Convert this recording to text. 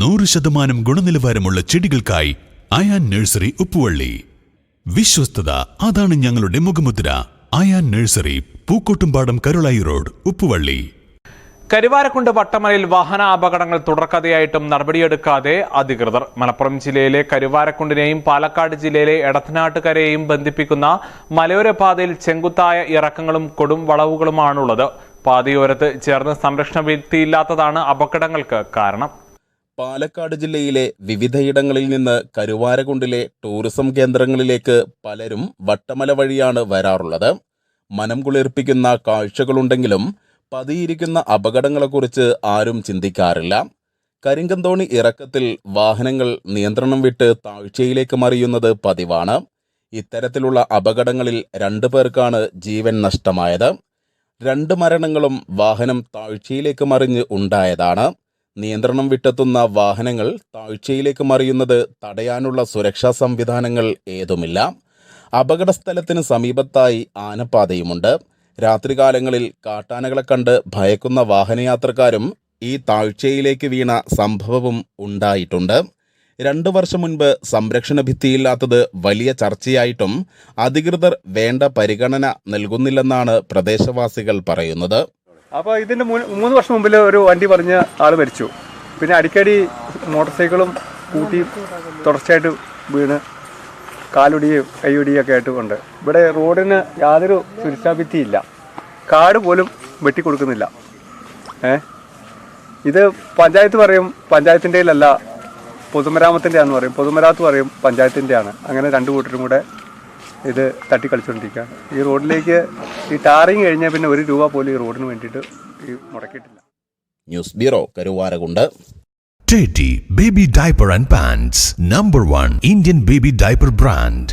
നൂറ് ശതമാനം ഗുണനിലവാരമുള്ള ചെടികൾക്കായി അയാൻ നഴ്സറി ഉപ്പുവള്ളി. വിശ്വസ്തത അതാണ് ഞങ്ങളുടെ മുഖമുദ്ര. Ayan nursery Pookkottumpadam Karulai road Uppuvalli. Karuvarakundu വട്ടമലയിൽ വാഹന അപകടങ്ങൾ തുടർക്കഥയായിട്ടും നടപടിയെടുക്കാതെ അധികൃതർ മലപ്പുറം ജില്ലയിലെ കരുവാരക്കുണ്ടിനെയും പാലക്കാട് ജില്ലയിലെ എടത്തനാട്ടുകരയെയും ബന്ധിപ്പിക്കുന്ന മലയോര പാതയിൽ ചെങ്കുത്തായ ഇറക്കങ്ങളും കൊടും വളവുകളുമാണുള്ളത്. പാതയോരത്ത് ചേർന്ന് സംരക്ഷണ വ്യക്തിയില്ലാത്തതാണ് അപകടങ്ങൾക്ക് കാരണം. പാലക്കാട് ജില്ലയിലെ വിവിധയിടങ്ങളിൽ നിന്ന് കരുവാരകുണ്ടിലെ ടൂറിസം കേന്ദ്രങ്ങളിലേക്ക് പലരും വട്ടമല വഴിയാണ് വരാറുള്ളത്. മനം കുളിർപ്പിക്കുന്ന കാഴ്ചകളുണ്ടെങ്കിലും പതിയിരിക്കുന്ന അപകടങ്ങളെക്കുറിച്ച് ആരും ചിന്തിക്കാറില്ല. കരിങ്കന്തോണി ഇറക്കത്തിൽ വാഹനങ്ങൾ നിയന്ത്രണം വിട്ട് താഴ്ചയിലേക്ക് മറിയുന്നത് പതിവാണ്. ഇത്തരത്തിലുള്ള അപകടങ്ങളിൽ രണ്ടു പേർക്കാണ് ജീവൻ നഷ്ടമായത്. രണ്ട് മരണങ്ങളും വാഹനം താഴ്ചയിലേക്ക് മറിഞ്ഞ് ഉണ്ടായതാണ്. നിയന്ത്രണം വിട്ടെത്തുന്ന വാഹനങ്ങൾ താഴ്ചയിലേക്ക് മറിയുന്നത് തടയാനുള്ള സുരക്ഷാ സംവിധാനങ്ങൾ ഏതുമില്ല. അപകടസ്ഥലത്തിന് സമീപത്തായി ആനപ്പാതയുമുണ്ട്. രാത്രികാലങ്ങളിൽ കാട്ടാനകളെ കണ്ട് ഭയക്കുന്ന വാഹനയാത്രക്കാരും ഈ താഴ്ചയിലേക്ക് വീണ സംഭവവും ഉണ്ടായിട്ടുണ്ട്. രണ്ടു വർഷം മുൻപ് സംരക്ഷണ ഭിത്തിയില്ലാത്തത് വലിയ ചർച്ചയായിട്ടും അധികൃതർ വേണ്ട പരിഗണന നൽകുന്നില്ലെന്നാണ് പ്രദേശവാസികൾ പറയുന്നത്. അപ്പോൾ ഇതിന്റെ മൂന്ന് വർഷം മുമ്പിൽ ഒരു വണ്ടി പറഞ്ഞ ആൾ മരിച്ചു. പിന്നെ അടിക്കടി മോട്ടോർ സൈക്കിളും കൂട്ടി തുടർച്ചയായിട്ട് വീണ് കാലൊടിയും കൈയൊടിയും ഒക്കെ ആയിട്ട് ഉണ്ട്. ഇവിടെ റോഡിന് യാതൊരു സുരക്ഷാഭിത്തിയില്ല. കാട് പോലും വെട്ടിക്കൊടുക്കുന്നില്ല. ഏ? ഇത് പഞ്ചായത്ത് പറയും പഞ്ചായത്തിന്റെ അല്ല പൊതുമരാമത്തിന്റെ ആണെന്ന് പറയും. പൊതുമരാമത്ത് പറയും പഞ്ചായത്തിന്റെ ആണ് അങ്ങനെ രണ്ട് കൂട്ടരും കൂടെ ഇത് തട്ടിക്കളിച്ചുകൊണ്ടിരിക്കുകയാണ് ഈ റോഡിലേക്ക് ഈ ടാറിങ് കഴിഞ്ഞാൽ പിന്നെ ഒരു രൂപ പോലും ഈ റോഡിന് വേണ്ടിയിട്ട് ഈ മുടക്കിയിട്ടില്ല. News bureau Karuvarakundu. Teddy Baby Diaper and Pants Number 1 Indian baby diaper brand.